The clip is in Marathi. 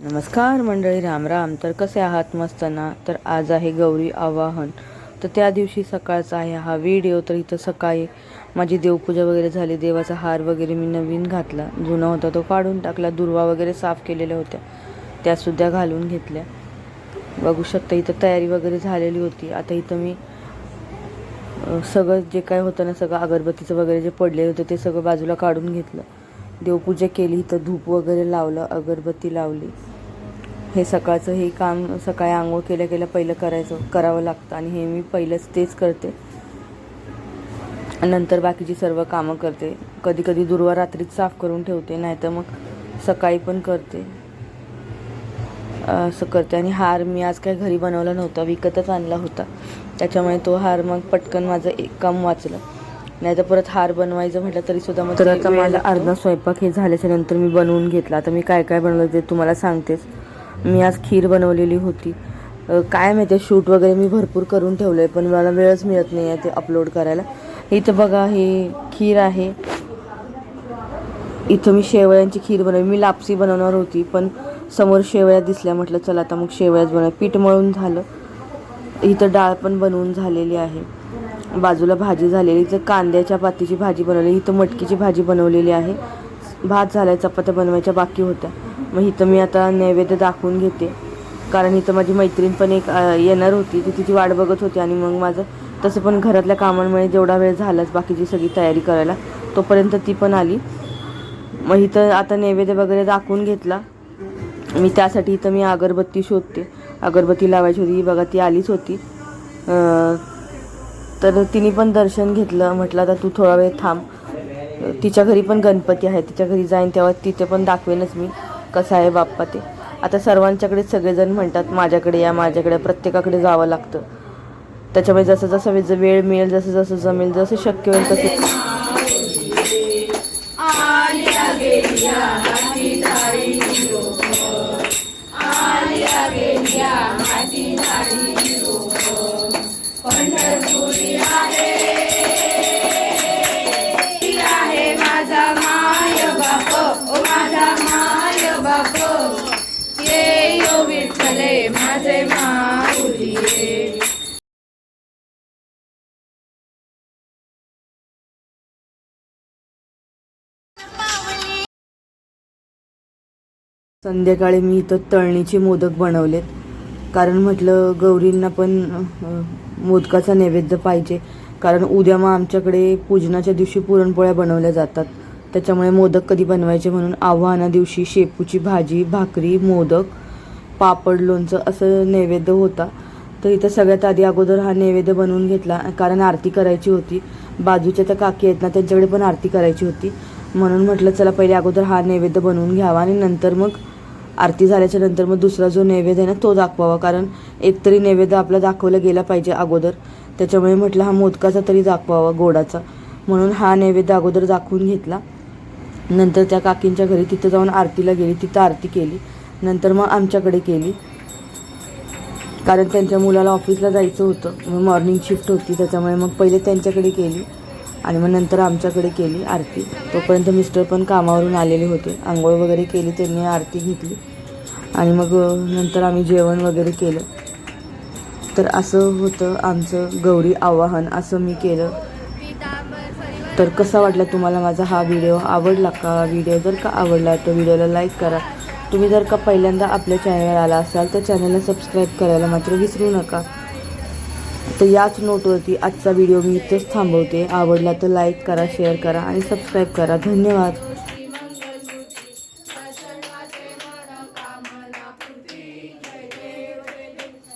नमस्कार मंडळी राम राम. तर कसे आहात मस्त ना? तर आज आहे गौरी आवाहन. तर त्या दिवशी सकाळचा आहे हा व्हिडिओ. तर इथं सकाळी माझी देवपूजा वगैरे झाली. देवाचा हार वगैरे मी नवीन घातला. जुना होता तो काढून टाकला. दुर्वा वगैरे साफ केलेल्या होत्या. त्यासुद्धा घालून घेतल्या. बघू शकता इथं तयारी वगैरे झालेली होती. आता इथं मी सगळं जे काय होतं ना सगळं अगरबत्तीचं वगैरे जे पडलेलं होतं ते सगळं बाजूला काढून घेतलं. देवपूजा केली तर धूप वगैरे लावलं अगरबत्ती लावली. हे सकाळचं हे काम सकाळी आंघोळ केल्या केल्या पहिलं करायचं करावं लागतं. आणि हे मी पहिलंच तेच करते. नंतर बाकीची सर्व कामं करते. कधी कधी दुर्वा रात्रीच साफ करून ठेवते नाहीतर मग सकाळी पण करते. असं करते. आणि हार मी आज काय घरी बनवला नव्हता विकतच आणला होता. त्याच्यामुळे तो हार मग पटकन माझं एक काम वाचलं. नाही तर परत हार बनवायचं म्हटलं तरी सुद्धा मग तर आता माझा अर्धा स्वयंपाक हे झाल्याच्यानंतर मी बनवून घेतला. आता मी काय काय बनवलं ते तुम्हाला सांगतेच. मी आज खीर बनवलेली होती. काय माहिती शूट वगैरे मी भरपूर करून ठेवलं आहे पण मला वेळच मिळत नाही आहे ते अपलोड करायला. इथं बघा हे खीर आहे. इथं मी शेवयांची खीर बनवली. मी लापसी बनवणार होती पण समोर शेवया दिसल्या म्हटलं चला आता मग शेवयाच बनव. पीठ मळून झालं. इथं डाळ पण बनवून झालेली आहे. बाजूला भाजी झालेली इथं कांद्याच्या पातीची भाजी बनवली इथं मटकीची भाजी बनवलेली आहे. भात झालाय चपात्या बनवायच्या बाकी होत्या. मग इथं मी आता नैवेद्य दाखवून घेते. कारण इथं माझी मैत्रीण पण एक येणार होती ती तिची वाट बघत होती आणि मग माझं तसं पण घरातल्या कामांमुळे जेवढा वेळ झालाच बाकीची सगळी तयारी करायला तोपर्यंत ती पण आली. मग इथं आता नैवेद्य वगैरे दाखवून घेतला. मी त्यासाठी इथं मी अगरबत्ती शोधते. अगरबत्ती लावायची होती ही बघा ती आलीच होती. तर तिने पण दर्शन घेतलं. म्हटलं आता तू थोडा वेळ थांब. तिच्या घरी पण गणपती आहे. तिच्या घरी जाईन तेव्हा तिथे पण दाखवेनच मी कसं आहे बाप्पा ते. आता सर्वांच्याकडे सगळेजण म्हणतात माझ्याकडे या माझ्याकडे प्रत्येकाकडे जावं लागतं. त्याच्यामुळे जसं जसं वेळ मिळेल जसं जसं जमेल जसं शक्य होईल तसं माझा माझे माऊली संध्याकाळी मी इथं तळणीचे मोदक बनवलेत. कारण म्हटलं गौरींना पण मोदकाचा नैवेद्य पाहिजे. कारण उद्या मग आमच्याकडे पूजनाच्या दिवशी पुरणपोळ्या बनवल्या जातात. त्याच्यामुळे मोदक कधी बनवायचे म्हणून आव्हाना दिवशी शेपूची भाजी भाकरी मोदक पापड लोणचं असं नैवेद्य होता. तर इथं सगळ्यात आधी अगोदर हा नैवेद्य बनवून घेतला. कारण आरती करायची होती. बाजूच्या त्या काकी आहेत ना त्यांच्याकडे पण आरती करायची होती. म्हणून म्हटलं चला पहिले अगोदर हा नैवेद्य बनवून घ्यावा आणि नंतर मग आरती झाल्याच्यानंतर मग दुसरा जो नैवेद्य आहे ना तो दाखवावा. कारण एकतरी नैवेद्य आपला दाखवला गेला पाहिजे अगोदर. त्याच्यामुळे म्हटलं हा मोदकाचा तरी दाखवावा गोडाचा. म्हणून हा नैवेद्य अगोदर दाखवून घेतला. नंतर त्या काकींच्या घरी तिथं जाऊन आरतीला गेली. तिथं आरती केली. नंतर मग आमच्याकडे केली. कारण त्यांच्या मुलाला ऑफिसला जायचं होतं. मग मॉर्निंग शिफ्ट होती. त्याच्यामुळे मग पहिले त्यांच्याकडे केली. आणि मग नंतर आमच्याकडे केली आरती. तोपर्यंत मिस्टर पण कामावरून आलेले होते. आंघोळ वगैरे केली त्यांनी आरती घेतली. आणि मग नंतर आम्ही जेवण वगैरे केलं. तर असं होतं आमचं गौरी आवाहन असं मी केलं. तर कसा वाटला तुम्हाला माझा हा व्हिडिओ? आवडला का व्हिडिओ? जर का आवडला तर व्हिडिओला लाईक करा. तुम्ही जर का पहिल्यांदा आपल्या चॅनलवर आला असाल तर चॅनलला सबस्क्राईब करायला मात्र विसरू नका. तर याच नोटवरती आजचा व्हिडिओ मी इथेच थांबवते. आवडला तर लाईक करा शेअर करा आणि सबस्क्राईब करा. धन्यवाद.